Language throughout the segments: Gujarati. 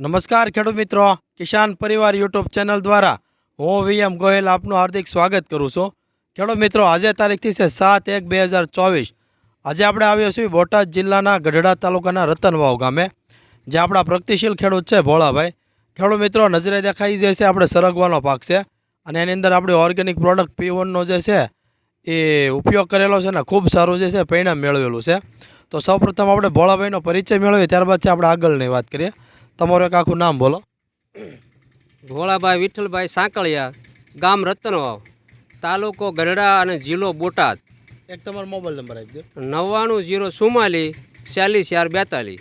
નમસ્કાર ખેડૂત મિત્રો. કિસાન પરિવાર યુટ્યુબ ચેનલ દ્વારા હું વીએમ ગોયલ આપનું હાર્દિક સ્વાગત કરું છું. ખેડૂત મિત્રો, આજે તારીખથી છે સાત એક બે હજાર ચોવીસ. આજે આપણે આવ્યો છીએ બોટાદ જિલ્લાના ગઢડા તાલુકાના રતનવાવ ગામે જે આપણા પ્રગતિશીલ ખેડૂત છે ભોળાભાઈ. ખેડૂત મિત્રો, નજરે દેખાઈ જે છે આપણે સરગવાનો પાક છે અને એની અંદર આપણી ઓર્ગેનિક પ્રોડક્ટ પીવનનો જે છે એ ઉપયોગ કરેલો છે ને ખૂબ સારું જે છે, પરિણામ મેળવેલું છે. તો સૌપ્રથમ આપણે ભોળાભાઈનો પરિચય મેળવીએ, ત્યારબાદ છે આપણે આગળની વાત કરીએ. તમારું એક આખું નામ બોલો. ભોળાભાઈ વિઠ્ઠલભાઈ સાંકળિયા ગામ રતનવાવ તાલુકો ગઢડા અને જિલ્લો બોટાદ. એક તમારો મોબાઈલ નંબર આપી દો. નવ્વાણું જીરો ચુમ્માલીસ ચાલીસ ચાર બેતાલીસ.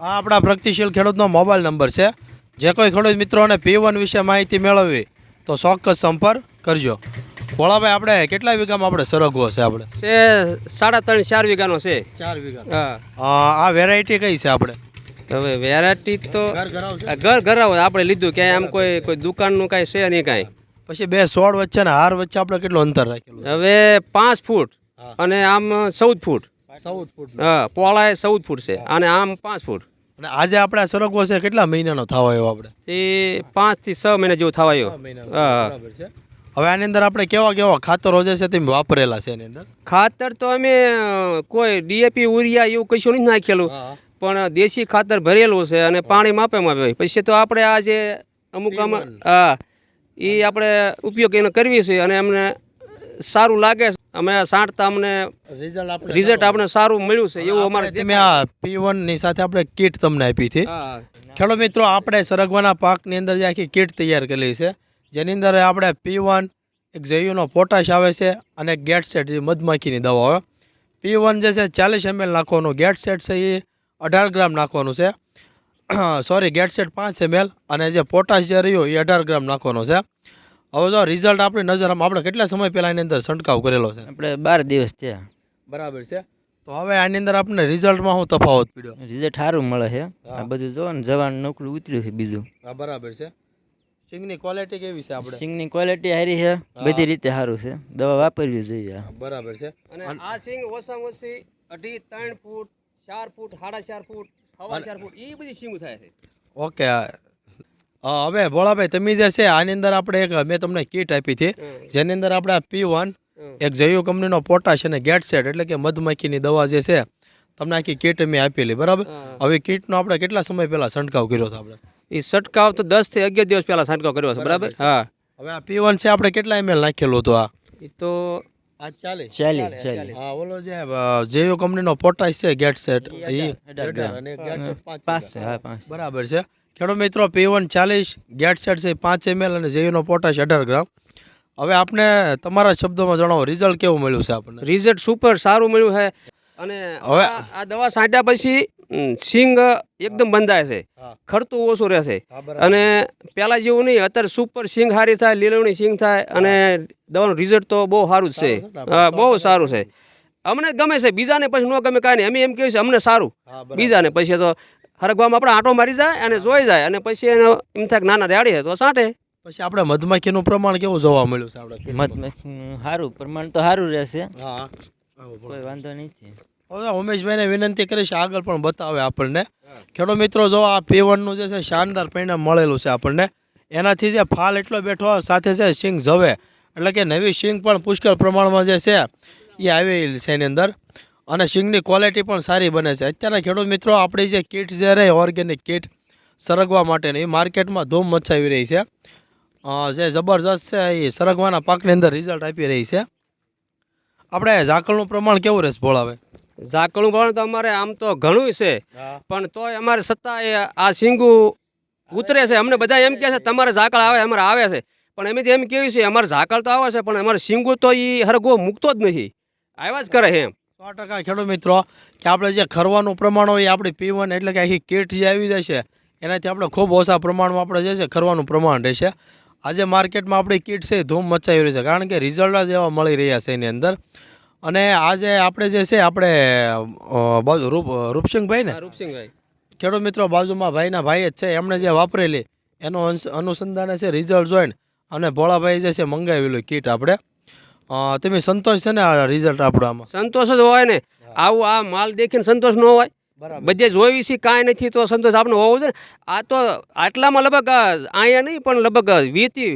આ આપણા પ્રગતિશીલ ખેડૂતનો મોબાઈલ નંબર છે. જે કોઈ ખેડૂત મિત્રોને પી વન વિશે માહિતી મેળવવી તો ચોક્કસ સંપર્ક કરજો. ભોળાભાઈ આપણે કેટલા વીઘામાં આપણે સરગવો છે આપણે? છે સાડા ત્રણ ચાર વીઘાનો છે. ચાર વીઘા. હા. આ વેરાયટી કઈ છે આપણે? હવે વેરાયટી તો ઘર ઘર આપણે લીધું. ક્યાંય આમ કોઈ કોઈ દુકાનનું કાંઈ છે નહીં કાંઈ. પછી બે સોળ વચ્ચે ને હાર વચ્ચે આપણે કેટલું અંતર રાખેલું હવે પાંચ ફૂટ અને આમ ચૌદ ફૂટ. ચૌદ ફૂટ. હા પહોળાઈ ચૌદ ફૂટ છે અને આમ પાંચ ફૂટ. અને આજે આપણે આ સરગવો છે કેટલા મહિનાનો થવા આવ્યો આપણે? એ પાંચથી છ મહિના જેવું થવા આવ્યું હા હા. બરાબર છે. હવે આની અંદર આપણે કેવા કેવા ખાતર હોય છે તે વાપરેલા છે એની અંદર? ખાતર તો અમે કોઈ ડીએપી ઉરિયા એવું કશું નથી નાખેલું. પણ દેશી ખાતર ભરેલું છે અને પાણી માપે માપે પછી તો આપણે આ જે અમુક આમાં હા એ આપણે ઉપયોગ એનો કરવી છે અને અમને સારું લાગે છે. અમે સાંટતા અમને રિઝલ્ટ આપણે રિઝલ્ટ આપણે સારું મળ્યું છે. એવું અમારે તમે આ પી ની સાથે આપણે કીટ તમને આપી હતી. ખેડો મિત્રો આપણે સરગવાના પાકની અંદર જે આખી કીટ તૈયાર કરેલી છે જેની અંદર આપણે પી વન એક ઝેયુનો પોટાશ આવે છે અને ગેટ સેટ જે મધમાખીની દવા આવે પી વન જે છે ચાલીસ એમએલ નાખવાનો ગેટ સેટ છે એ અઢાર ગ્રામ નાખવાનું છે. સોરી ગેટસેટ પાંચ એમએલ અને જે પોટાશ જે રહ્યો એ અઢાર ગ્રામ નાખવાનો છે. હવે જો રિઝલ્ટ આપણી નજરમાં આપણે કેટલા સમય પહેલાં એની અંદર છંટકાવ કરેલો છે? આપણે બાર દિવસ થયા. બરાબર છે. તો હવે આની અંદર આપણને રિઝલ્ટમાં શું તફાવત પડ્યો? રિઝલ્ટ સારું મળે છે. આ બધું જો ને જવાનું નોકરું ઉતર્યું છે બીજું. હા બરાબર છે. સિંગની ક્વોલિટી કેવી છે આપણે? સિંગની ક્વોલિટી સારી છે. બધી રીતે સારું છે. દવા વાપરવી જોઈએ. બરાબર છે. અને આ સિંગ ઓછામાં ઓછી અઢી ત્રણ ફૂટ ચાર ફૂટ સાડા ચાર ફૂટ સવા ચાર ફૂટ એ બધી સિંગ થાય છે. ઓકે હવે ભોળાભાઈ તમે જે છે આની અંદર આપણે એક મેં તમને કીટ આપી હતી. જેની અંદર આપણે પી વન એક જૈવ કંપનીનો પોટાશ અને ગેટ સેટ એટલે કે મધમાખીની દવા જે છે તમને આખી કીટ મેં આપેલી બરાબર? હવે કીટનો આપણે કેટલા સમય પહેલા છંટકાવ કર્યો હતો આપણે? એ છંટકાવ તો દસથી અગિયાર દિવસ પહેલા છંટકાવ કર્યો છે બરાબર હા. હવે આ પી વન છે આપણે કેટલા એમએલ નાખેલું હતું આ? એ તો આ ચાલે. ચાલી ચાલી હા ઓલો જે કંપનીનો પોટાશ છે ગેટ સેટ. એ. અને ગેટ સેટ છે હા પાંચ. બરાબર છે. ખેડો મિત્રો પી વન ચાલીસ ગેટ સેટ છે પાંચ એમએલ અને જૈવનો પોટાશ અઢાર ગ્રામ. હવે આપને તમારા શબ્દોમાં જણાવો રિઝલ્ટ કેવું મળ્યું છે આપણને? રિઝલ્ટ સુપર સારું મળ્યું છે. અને હવે- આ દવા છાંટ્યા પછી સિંગ એકદમ બંધાય છે. ખર્ચું ખરતું ઓછું રહેશે. અને પહેલાં જેવું નહીં અત્યારે સુપર સિંગ સારી થાય લીલવણી સિંગ થાય અને દવાનું રિઝલ્ટ તો બહુ સારું જ છે. છે બહુ સારું છે. અમને ગમે છે બીજાને પછી ન ગમે કાંઈ નહીં. અમે એમ કહીએ છીએ અમને સારું. બીજાને પછી તો હરગવામાં આપણે આંટો મારી જાય અને જોઈ જાય અને પછી એને એમ થાય નાના રેડી છે તો સાંટે. પછી આપણે મધમાખીનું પ્રમાણ કેવું જોવા મળ્યું છે આપણે મધમાખી સારું પ્રમાણ તો સારું રહેશે. હા. કોઈ વાંધો નથી હવે ઉમેશભાઈને વિનંતી કરીશ આગળ પણ બતાવે આપણને. ખેડૂત મિત્રો, જો આ પીવનનું જે છે, શાનદાર પરિણામ મળેલું છે આપણને. એનાથી જે ફાલ એટલો બેઠો સાથે છે સિંગ જવે એટલે કે નવી સિંગ પણ પુષ્કળ પ્રમાણમાં જે છે, એ આવેલી છે એની અંદર. અને સિંગની ક્વોલિટી પણ સારી બને છે. અત્યારના ખેડૂત મિત્રો, આપણી જે કીટ જે રહે ઓર્ગેનિક કીટ સરગવા માટેની, એ માર્કેટમાં ધૂમ મચાવી રહી છે. જે જબરજસ્ત છે, એ સરગવાના પાકની અંદર રિઝલ્ટ આપી રહી છે. આપણે ઝાકળનું પ્રમાણ કેવું રહેશે ભોળાવે ઝાકળું પણ તો અમારે આમ તો ઘણું છે. પણ તોય અમારે સત્તા એ આ સિંગુ ઉતરે છે. અમને બધા એમ કહે છે તમારે ઝાકળ આવે અમારે આવે છે. પણ એમ એમ કેવી છે અમારે ઝાકળ તો આવે છે પણ અમારે સિંગુ તો એ હરગો મૂકતો જ નથી. આવ્યા જ કરે છે એમ. સો ટકા ખેડૂત મિત્રો કે આપણે જે ખરવાનું પ્રમાણ હોય એ આપણે પીવન એટલે કે આખી કીટ જે આવી જાય છે એનાથી આપણે ખૂબ ઓછા પ્રમાણમાં આપણે જે છે ખરવાનું પ્રમાણ રહેશે આજે માર્કેટમાં આપણી કીટ છે એ ધૂમ મચાવી રહી છે કારણ કે રિઝલ્ટ જ એવા મળી રહ્યા છે એની અંદર. અને આજે આપણે જે છે આપણે બાજુ રૂપ રૂપસિંહભાઈ ને? રૂપસિંહભાઈ. ખેડૂત મિત્રો બાજુમાં ભાઈના ભાઈ જ છે એમણે જે વાપરેલી એનો અનુસંધાને છે રિઝલ્ટ જોઈને અને ભોળાભાઈ જે છે મંગાવેલું કીટ આપણે. તમે સંતોષ છે ને આ રિઝલ્ટ આપણામાં આમાં? સંતોષ જ હોય ને. આવું આ માલ દેખીને સંતોષ ન હોય. બરાબર. બધે જોઈ છે કાંઈ નથી તો સંતોષ આપણો હોવો છે આ તો આટલામાં લગભગ અહીંયા નહીં પણ લગભગ વીસથી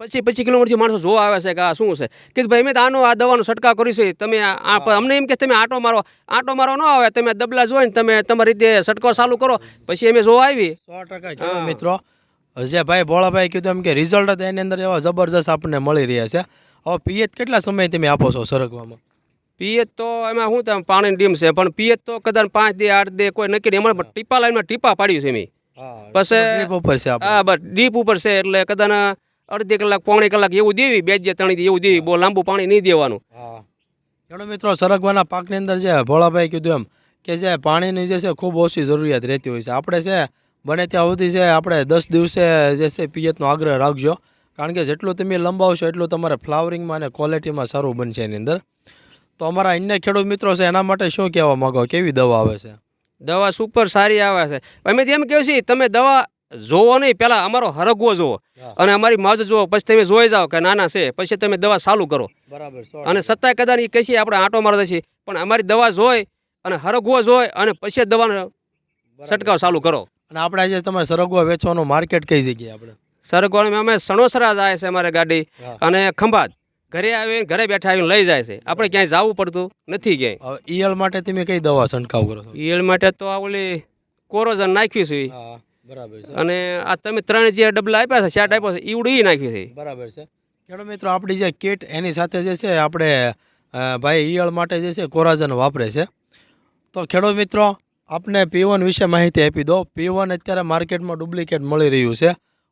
પચીસ પચીસ કિલોમીટરથી માણસો જોવા આવે છે કે આ શું છે? કે ભાઈ મેં તો આનો આ દવાનો છંટકાવ કર્યો છે. તમે આ અમને એમ કે તમે આટો મારો આટો મારો ન આવે તમે દબલા જોઈને તમે તમારી રીતે છંટકાવ ચાલુ કરો. પછી અમે જોવા આવી સો ટકા મિત્રો જે ભાઈ ભોળાભાઈ કીધું એમ કે રિઝલ્ટ એની અંદર એવા જબરજસ્ત આપણને મળી રહ્યા છે. હવે પિયત કેટલા સમય તમે આપો છો સરગવામાં પિયત તો એમાં શું તમે પાણીની ડીમ છે. પણ પિયત તો કદાચ પાંચ દે આઠ દે કોઈ નક્કી એમાં ટીપા લાઈનમાં ટીપા પાડ્યું છે મેં. પછી- ઉપર છે હા બસ ડીપ ઉપર છે. એટલે કદાચ અડધી કલાક પોણી કલાક એવું દેવી બે જે ત્રણ એવું દેવી બહુ લાંબુ પાણી નહીં દેવાનું. હા. ખેડૂત મિત્રો સરગવાના પાકની અંદર છે ભોળાભાઈ કીધું એમ કે જે પાણીની જે છે ખૂબ ઓછી જરૂરિયાત રહેતી હોય છે. આપણે છે બને ત્યાં સુધી છે આપણે દસ દિવસે જે છે પિયતનો આગ્રહ રાખજો. કારણ કે જેટલું તમે લંબાવશો એટલું તમારે ફ્લાવરિંગમાં અને ક્વોલિટીમાં સારું બનશે એની અંદર. તો અમારા અન્ય ખેડૂત મિત્રો છે એના માટે શું કહેવા માંગો? કેવી દવા આવે છે? દવા સુપર સારી આવે છે. અમે તેમ કહ્યું છીએ તમે દવા જોવો નહીં પહેલાં અમારો હરગવો જોવો. અને અમારી માવજ જોવો પછી તમે જોઈ જાઓ કે નાના છે પછી તમે દવા ચાલુ કરો. બરાબર અને સત્તાય કદાચ એ કહીએ આપણે આંટો મારતા છીએ પણ અમારી દવા જોઈ અને હરગવો જોઈ અને પછી દવાનો છંટકાવ ચાલુ કરો. અને આપણે આજે તમારે સરગવો વેચવાનું માર્કેટ કઈ જગ્યાએ આપણે? સરગવાને અમે સણોસરા જાય છે અમારે ગાડી અને ખંભાત. ઘરે આવીને ઘરે બેઠા આવીને લઈ જાય છે. આપણે ક્યાંય જવું પડતું નથી ક્યાંય. ઈયળ માટે તમે કઈ દવા છંટકાવ કરો ઈયળ માટે તો આ ઓલી કોરોજન નાખ્યું છે બરાબર છે. અને આ તમે ત્રણ જે ડબલા આપ્યા છે ચાટ આપ્યો છે એ ઉડી નાખ્યું છે. બરાબર છે. ખેડૂત મિત્રો આપણી જે કીટ એની સાથે જે છે આપણે ભાઈ ઈયળ માટે જે છે કોરાજન વાપરે છે. તો ખેડૂત મિત્રો આપને પીવન વિશે માહિતી આપી દો. પીવન અત્યારે માર્કેટમાં ડુપ્લિકેટ મળી રહ્યું છે.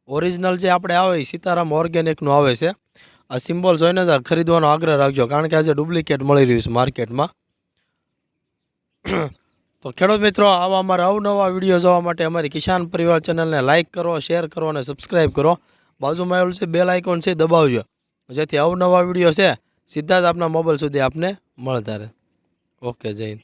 ઓરિજિનલ જે આપણે આવે એ સીતારામ ઓર્ગેનિકનું આવે છે. આ સિમ્બોલ જોઈને જ આ ખરીદવાનો આગ્રહ રાખજો કારણ કે આજે ડુપ્લિકેટ મળી રહ્યું છે માર્કેટમાં. તો ખેડૂત મિત્રો, આવા અમારા અવનવા વીડિયો જોવા માટે અમારી કિસાન પરિવાર ચેનલને લાઇક કરો શેર કરો અને સબસ્ક્રાઈબ કરો. બાજુમાં આવેલું છે બેલ આઇકોન છે દબાવજો. જેથી અવનવા વીડિયો છે, સીધા જ આપના મોબાઈલ સુધી આપને મળતા રહે. ઓકે, જય